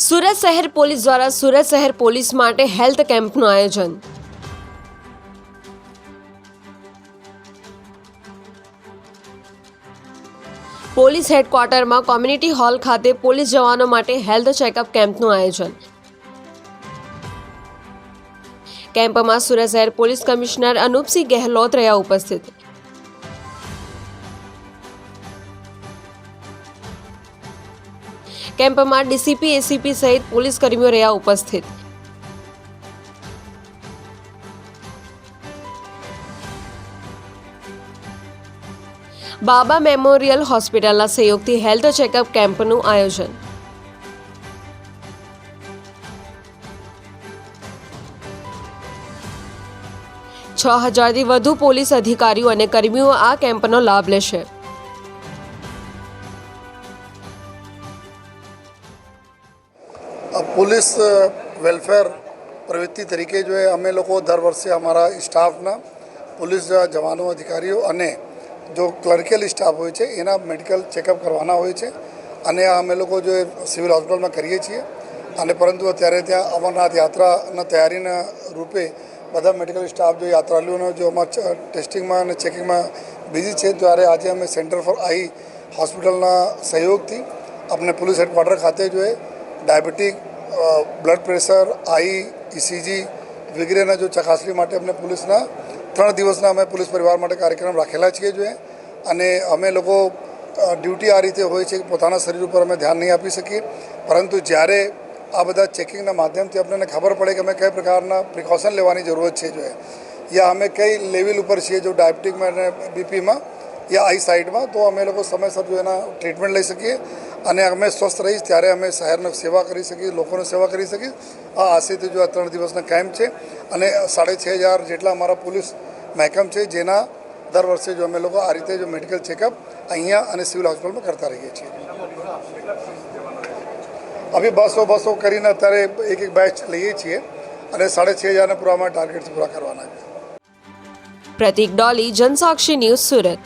સુરત શહેર પોલીસ દ્વારા સુરત શહેર પોલીસ માટે હેલ્થ કેમ્પનું આયોજન. પોલીસ હેડક્વાર્ટરમાં કોમ્યુનિટી હોલ ખાતે પોલીસ જવાનો માટે હેલ્થ ચેકઅપ કેમ્પનું આયોજન. કેમ્પમાં સુરત શહેર પોલીસ કમિશનર અનુપસિંહ ગેહલોત રહ્યા ઉપસ્થિત. કેમ્પમાં ડીસીપી, એસીપી સહિત પોલીસ કર્મીઓ રહ્યા ઉપસ્થિત. બાબા મેમોરિયલ હોસ્પિટલના સહયોગથી હેલ્થ ચેકઅપ કેમ્પનું આયોજન. છ હજારથી વધુ પોલીસ અધિકારીઓ અને કર્મીઓ આ કેમ્પનો લાભ લેશે. પોલીસ વેલફેર પ્રવૃત્તિ તરીકે જો અમે લોકો દર વર્ષે અમારા સ્ટાફના પોલીસ જવાનો, અધિકારીઓ અને જો ક્લર્કલ સ્ટાફ હોય છે, એના મેડિકલ ચેકઅપ કરવાના હોય છે અને અમે લોકો જો સિવિલ હોસ્પિટલમાં કરીએ છીએ. અને પરંતુ અત્યારે ત્યાં અમરનાથ યાત્રાના તૈયારીના રૂપે બધા મેડિકલ સ્ટાફ જો યાત્રાળુઓનો જો અમારા ટેસ્ટિંગમાં અને ચેકિંગમાં બિઝી છે, ત્યારે આજે અમે સેન્ટર ફોર આઈ હોસ્પિટલના સહયોગથી આપણે પોલીસ હેડક્વાર્ટર ખાતે જોઈએ diabetic blood pressure eye ECG વગેરેના જો ચકાસણી માટે અમને પોલીસના ત્રણ દિવસના અમે પોલીસ પરિવાર માટે કાર્યક્રમ રાખેલા છીએ જોઈએ અને અમે લોકો ડ્યુટી આ રીતે હોય છે કે પોતાના શરીર ઉપર અમે ધ્યાન નહીં આપી શકીએ. પરંતુ જ્યારે આ બધા ચેકિંગના માધ્યમથી આપણને ખબર પડે કે અમે કઈ પ્રકારના પ્રિકોશન લેવાની જરૂરત છે જોઈએ યા અમે કઈ લેવલ ઉપર છીએ, જો ડાયાબિટીકમાં અને બીપીમાં યા આઈ સાઇડમાં તો અમે લોકો સમયસર જો એના ટ્રીટમેન્ટ લઈ શકીએ અને અમે સ્વસ્થ રહીશ ત્યારે અમે શહેરને સેવા કરી શકીએ, લોકોને સેવા કરી શકીએ. આ આશયથી જો આ ત્રણ દિવસના કેમ્પ છે અને સાડે છ હજાર જેટલા અમારા પોલીસ મહેકમ છે જેના દર વર્ષે જો અમે લોકો આ રીતે જો મેડિકલ ચેકઅપ અહીંયા અને સિવિલ હોસ્પિટલમાં કરતા રહીએ છીએ. અમે બસો બસો કરીને અત્યારે એક એક બેચ લઈએ છીએ અને સાડે છ હજારના પૂરા અમારા ટાર્ગેટ પૂરા કરવાના છે. પ્રતિક ડોલી, જનસાક્ષી ન્યૂઝ સુરત.